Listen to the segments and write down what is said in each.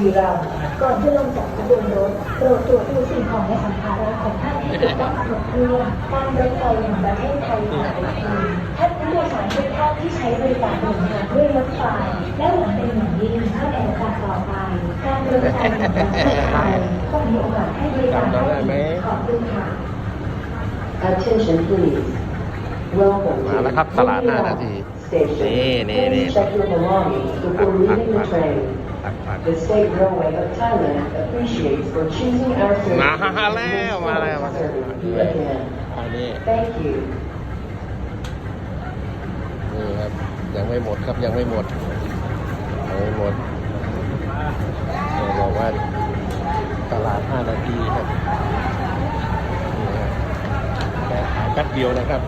รีรัมย์ก่อนจะลงจากขบวนรถโปรดตรวจดูสิ่งของและสัมภาระของท่านที่ถูกต้องตามกฎเครื่องการรถไฟแห่งประเทศไทยผ่านไปทีท่านผู้โดยสารทุกท่านที่ใช้บริการเดินทางด้วยรถไฟและหวังเป็นอย่างยิ่งถ้าในโอกาสต่อไปการรถไฟแห่งประเทศไทยต้องมีโอกาสให้บริการจำได้ไหมขอบคุณค่ะ Attention please. Welcome มาแล้วครับตลาด5นาที Station. นี่นี่นี่ Please check your belongings ผัก before ผัก leaving ผั the ก train. ผักผัก The State Railway of Thailand appreciates for choosing our service. มาแล้วมาแล้วมาแล้ว Serving you again. อันนี้ Thank you. นี่ครับยังไม่หมดครับยังไม่หมดยังไม่หมดเราบอกว่าตลาด 5 นาทีครับนี่ฮะแค่ขายแป๊บเดียวนะครับ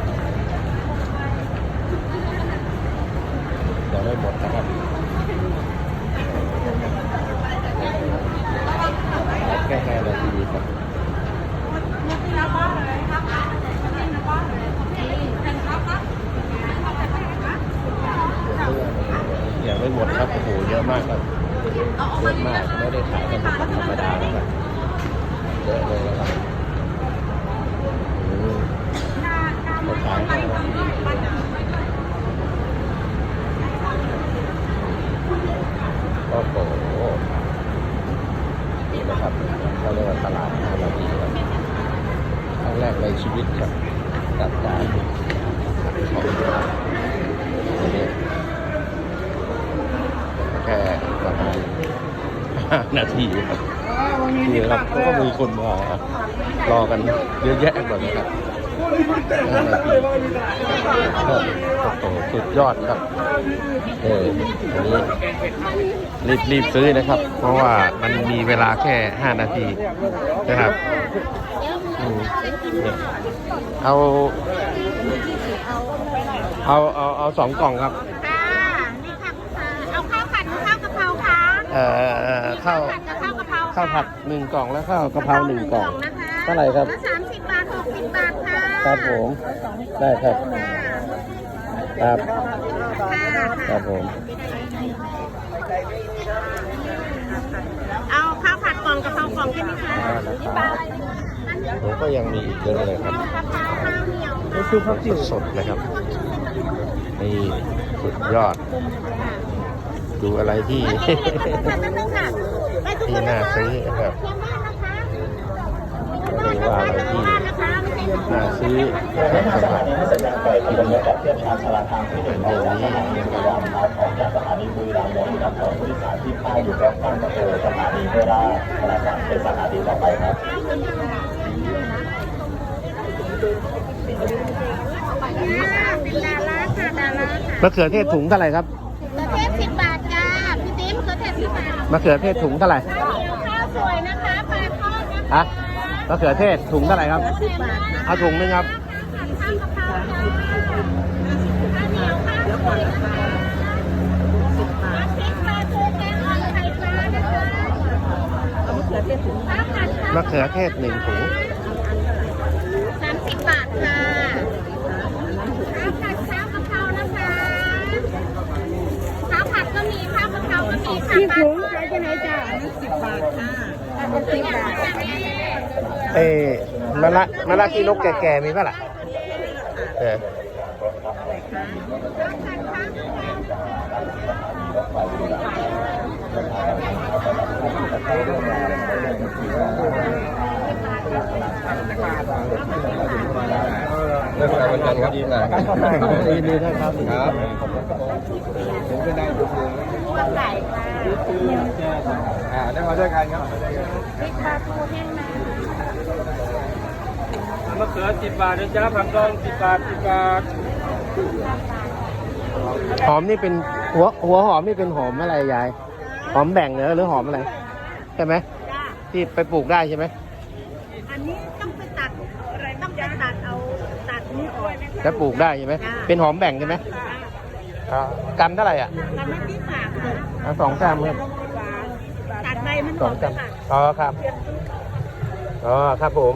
ยังไม่หมดนะครับ แค่นาทีครับยังไม่หมดครับโอ้โหเยอะมากครับเยอะมากไม่ได้ขายกันแบบธรรมดานะครับเยอะเลยนะครับอืมเขาขายให้เราดีโอ้โหนี่นะครับเราเรียกว่าตลาดห้านาทีครับครั้งแร กในชีวิตครับกับการขายของอันนี้แค่ประมาณห้านาทีครับนี่ครับก็มีคนมารอกันเยอะแยะแบบนี้ครับห้านาทีก็โอ้โหสุดยอดครับ เอออันนี้รีบรีบซื้อนะครับ เพราะว่ามันมีเวลาแค่ห้านาทีนะครับอืม เนี่ยเอา เอาเอาเอาสองกล่องครับ ค่ะนี่ค่ะลูกค้าเอาข้าวผัดหรือข้าวกะเพราคะเอ่อเอ่อข้าวผัดกับข้าวกะเพราข้าวผัดหนึ่งกล่องแล้วข้าวกะเพราหนึ่งกล่องนะคะเท่าไหร่ครับละสามสิบบาทหกสิบบาทค่ะครับผมได้ครับครับค่ะครับผมเอาข้าวผัดกล่องกะเพรากล่องใช่ไหมคะอ่านะครั บผมก็ยังมีอีกเยอะเลยครับกะเพราข้าวเหนียวนี่คือผักสดๆนะครับนี่สุดยอด ดูอะไรที่ที่น่าซื้อนะครับก็เลยว่าอะไรที่น่าซื้อนะครับสำหรับกินเป็นอย่างนี้นะครับ เป็นดาราค่ะดารามะเขือเทศถุงเท่าไหร่ครับมะเขือเทศสิบบาทจ้าพี่ติ๊มมะเขือเทศสิบบาทมะเขือเทศถุงเท่าไหร่ข้าวเหนียวข้าวสวยนะคะปลาทอดนะคะฮะมะเขือเทศถุงเท่าไหร่ครับ สิบบาทเอาถุงนึงครับ ข้าวกะเพราค่ะข้าวเหนียวข้าวสวยนะคะน้ำพริกปลาทูแกงอ่อมไข่ปลานะคะข้าวผัดข้าวมะเขือเทศหนึ่งถุง ค่ะข้าวผัดข้าวกะเพรานะคะข้าวผัดก็มีข้าวกะเพราก็มีค่ะปลาทอดใช่ไหมจ้าสิบบาทค่ะสิบบาทเอ้มะละมะละที่นกแก่ๆมีป่ะล่ะเออ เรื่องราววันจันทร์ครับดีนดีดีนะครับ ครับผมเป็นได้ทุกเดือนตัวไก่ค่ะอ่าได้มาด้วยกันครับพริกปลาทูแห้งนะมะเขือสิบบาทนะจ๊ะผักดองสิบบาทสิบบาทหอมนี่เป็นหัวหัวหอมนี่เป็นหอมอะไรยาย หอมแบ่งเหรอหรือหอมอะไร ใช่ไหมที่ไปปลูกได้ใช่ไหม อันนี้ต้องไปตัดอะไรต้องไปตัดเอาตัดนี้ออก แล้วปลูกได้ใช่ไหมเป็นหอมแบ่งใช่ไหมอ่ากันเท่าไหร่อะทำให้ที่ปากค่ะเอาสองกรัมครับตัดใบมันสออองกกรัมค่ะอ๋อครับอ๋อครับผม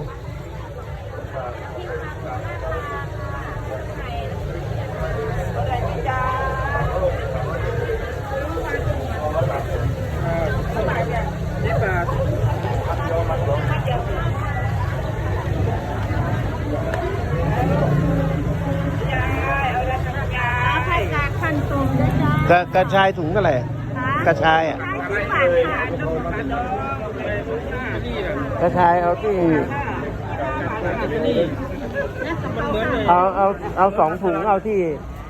กระกระชายถุงเท่าไหร่กระชายอะขายสิบบาทค่ะกระชายเอาที่มันเหมือนเลยเอาเอาเอาสองถุงเอาที่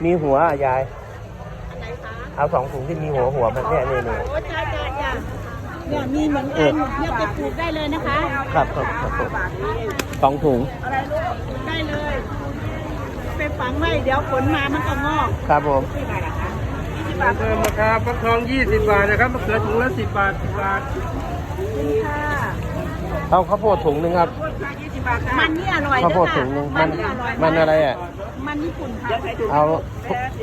มีหัวอะยายเอาสองถุงที่มีหัวหัวมันเนี่ยเนี่ยเนี่ยโอ้จ้าจ้าจ้าเนี่ยมีเหมือนกันเนี่ยไปปลูกได้เลยนะคะ ครับครับครับผมสองถุงได้เลย ไปฝังไว้เดี๋ยวฝนมามันก็งอก ครับผม เพิ่มราคาฟักทอง20 บาทนะครับมะเขือถุงละ10 บาท 10 บาทค่ะเอาข้าวโพดถุงหนึ่งครับ มันนี่อร่อยข้าวโพดนะถุคะงหนึ่งมัมันนนี่อร่อยมันอะไรอะ มันญี่ปุ่นค่ะเอา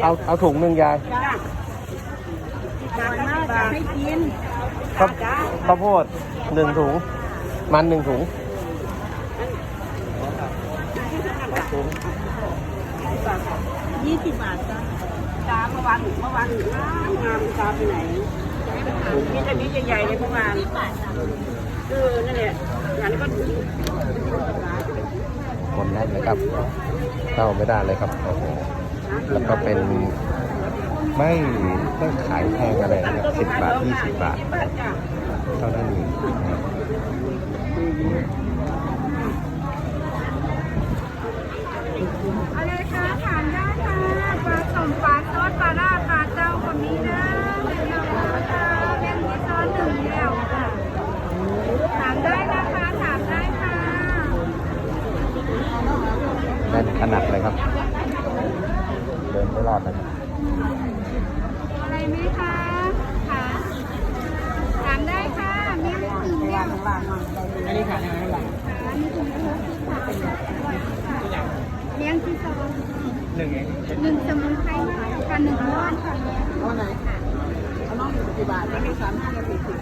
เอาเอาถุงหนึ่งยายจ้าอร่อยมากอยากให้กินข้าวข้าวโพดหนึ่งถุง มันหนึ่งถุงยี่สิบบาทจ้า จ้าเมื่อวานเมื่อวานงามงามจ้าไปไหนมีแต่นี้ใหญ่ๆเลยเมื่อวานสิบบาทจ้าเออนั่นแหละอย่างนี้ก็คนแน่นเลยครับเข้าไม่ได้เลยครับโอ้โหแล้วก็เป็นไม่ไม่ขายแพงอะไรนะครับสิบบาทยี่สิบบาทเท่านั้นเองอะไรคะถามได้ค่ะปลาสมปลา ซอสปลาล่าปลาเจ้าคนนี้นะเดี๋ยวนะคะเลี้ยงที่ซอสหนึ่งเดียวค่ะถามได้นะคะถามได้ค่ะแน่นขนาดเลยครับ เดินไม่รอดนะครับอะไรไหมคะค่ะถามได้ค่ะเลี้ยงหนึ่งเดียวอันนี้ค่ะอันนี้ถุงละสิบบาทค่ะเลี้ยงที่ซอสหนึ่งเองหนึ่งสมุนไพรมาก ค่ะหนึ่งร้อนค่ะร้อนไหนค่ะเอาน้องอยู่กี่บาทไม่มีสามห้าสี่สิบ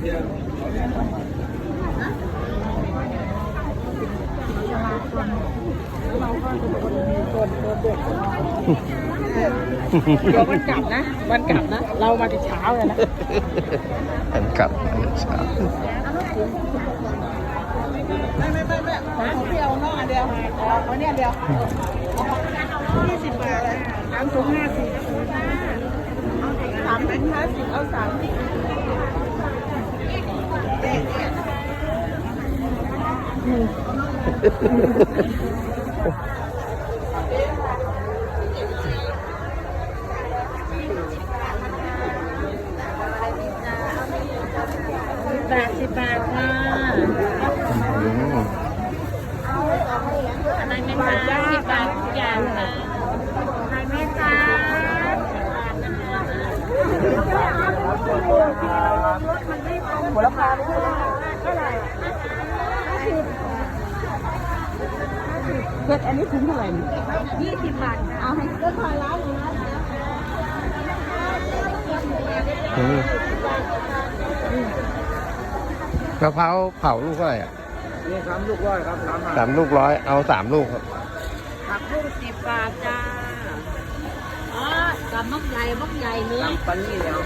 เราก็เป็นคนมีคนตัวเด็กเดี๋ยววันกลับนะวันกลับนะ เรามาแต่เช้าเลยนะอันกลับอันเช้าไม่ไม่ไม่ไม่ขอของพี่เอาน้องอันเดียวเอาเนี่ยเดียวยี่สิบบาทเลยสามถุงห้าสิบามถุงห้าสิบเอาสามบาทสิบบาทค่ะ อืม อะไรไหมคะสิบบาททุกอย่างค่ะอะไรไหมคะ หัวละพาเท่าไหร่เผ็ดอันนี้ถึงเท่าไหร่ยี่สิบบาทเอาให้เลือกพอแล้วนะอืมกะเพราเผาลูกเท่าไหร่อะนี่สามลูกร้อยครับสามบาทสามลูกร้อยเอาสามลูกครับผักบุ้งสิบบาทจ้าอ๋อกับมักใหญ่มักใหญ่เลยปันนี่แล้ว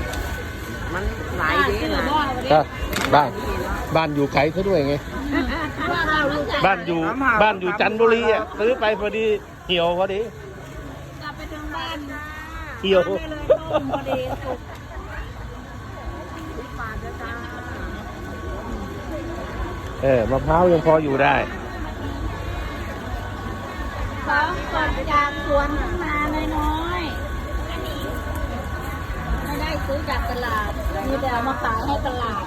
มันหลายดีซื้อนะบ่วันนี้ก็บ้านบ้านอยู่ไกลซะด้วยไงว่าเราลูกบ้านอยู่บ้านอยู่จันทบุรีอะซื้อไปพอดีเหี่ยวพอดีกลับไปถึงบ้านเหี่ยวไม่เลยต้มพอดีสุกสิบบาทจ้าเออมะพร้าวยังพออยู่ได้สองก่อนจากสวนขึ้นมาน้อยๆไม่ไซื้อจากตลาด มีแต่เอามาขายให้ตลาด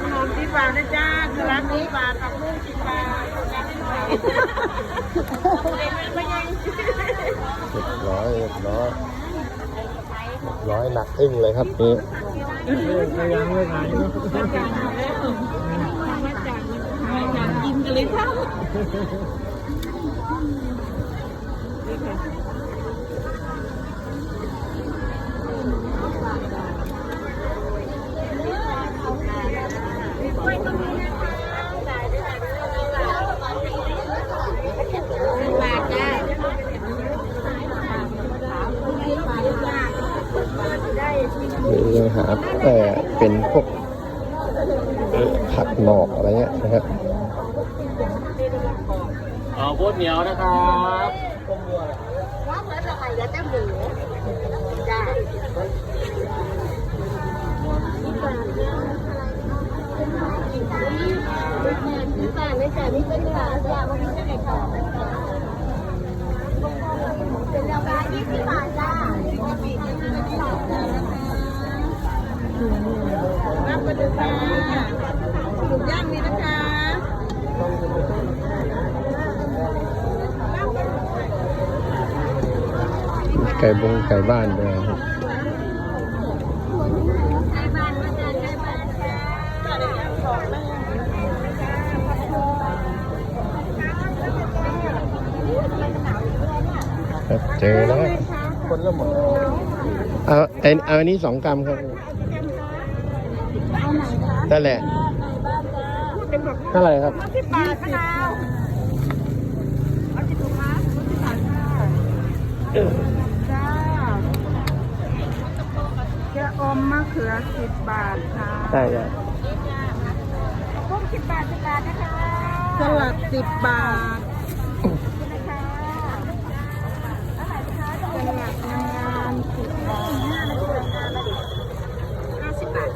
ขนมสิบบาทนะจ้าคือร้านนี้บาทผักบุ้งสิบบาทแม่หน่อยไม่ยังเรียบร้อยเรียบร้อยเรียบร้อยหนักอึ้งเลยครับนี่ยังไม่ขายเนาะมาจากมาจากมาจากกินกันเลยครับบ คือยังหาแต่เป็นพวกเอ่อผักหนอกอะไรเงี้ยนะครับอ๋อโคตรเหนียวนะครับว่าเหมือนอะไรแล้วแต่หมูจ้าที่บ้านในแต่นี่เป็นขาจ้ามันมีแต่ของเป็นราคายี่สิบบาท จ้าน้ำปลาดุกจ้าดุกย่างนี่นะคะไก่บงไก่บ้านด้วยครับไก่บ้านมาจ้าไก่บ้านจ้าจ้าเดี๋ยวย่างสองเลยครับเจอแล้วคนละหมดเอาไอ้เอาอันนี้สองกรัมครับ นั่นแหละเท่าไหร่ครับสิบบาทมะนาวเอาสิบถุงนะสิบบาทค่ะจ้าเจะอมมะเขือสิบบาทค่ะใช่ใช่กุ้งสิบบาทสิบบาทนะคะสลัดสิบบาทนะคะสลัดงานสิบบาทห้าสิบบาท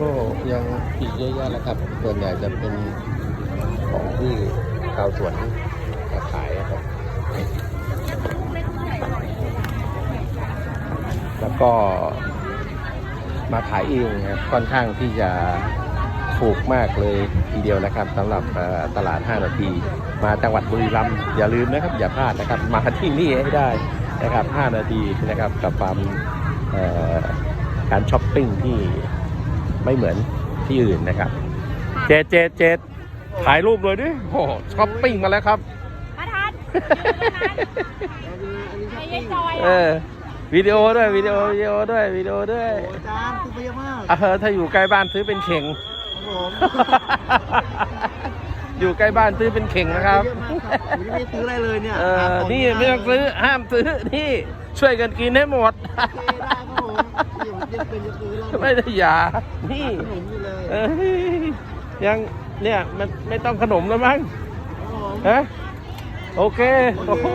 ก็ยังอีกเยอะแยะแล้วครับ ส่วนใหญ่จะเป็นของที่ชาวสวนมาขายครับ แล้วก็มาขายเองครับค่อนข้างที่จะถูกมากเลยทีเดียวนะครับสำหรับตลาด 5 นาที มาจังหวัดบุรีรัมย์อย่าลืมนะครับ อย่าพลาดนะครับ มาที่นี่ให้ได้นะครับ 5 นาทีนะครับกับความการช้อปปิ้งที่ ไม่เหมือนที่อื่นนะครับ เจดเจดเจดถ่ายรูปเลยดิโอ้โหช้อปปิ้งมาแล้วครับมาทันไอ้ยัยจอยเออวิดีโอด้วยวิดีโอวิดีโอด้วยวิดีโอด้วยอาจารย์คือเยอะมากเออถ้าอยู่ใกล้บ้านซื้อเป็นเข่งผมอยู่ใกล้บ้านซื้อเป็นเข่งนะครับเยอะมากครับผมยังไม่ได้ซื้ออะไรเลยเนี่ยเออนี่ไม่ต้องซื้อห้ามซื้อนี่ช่วยกันกินให้หมดโอเค ไม่ได้ยา นี่เอ้ยยังเนี่ยมันไม่ต้องขนมแล้วมั้งฮะโอเค โอ้โห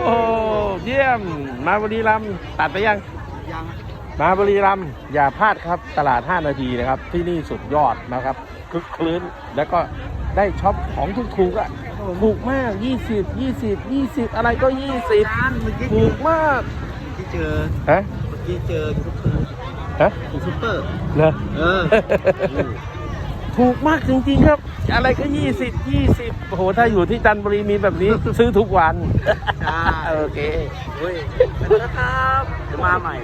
เยี่ยม มาบุรีรัมย์ตัดไปยัง ยัง มาบุรีรัมย์อย่าพลาดครับ ตลาด 5 นาทีนะครับ ที่นี่สุดยอดนะครับคึกคลื้นแล้วก็ได้ช็อปของถูกอะถูกมาก 20 20 20 อะไรก็ 20ถูกมากที่เจอฮะเมื่อกี้ เจอซุปเปอร์ฮะซุปเปอร์เหรอเออ ถูกมากจริงๆครับ อะไรก็20 20โอ้โหถ้าอยู่ที่จันทบุรีมีแบบนี้ ซื้อทุกวัน ใช่ โอเค เฮ้ยไปแล้วนะครับเดี๋ยวมาใหม่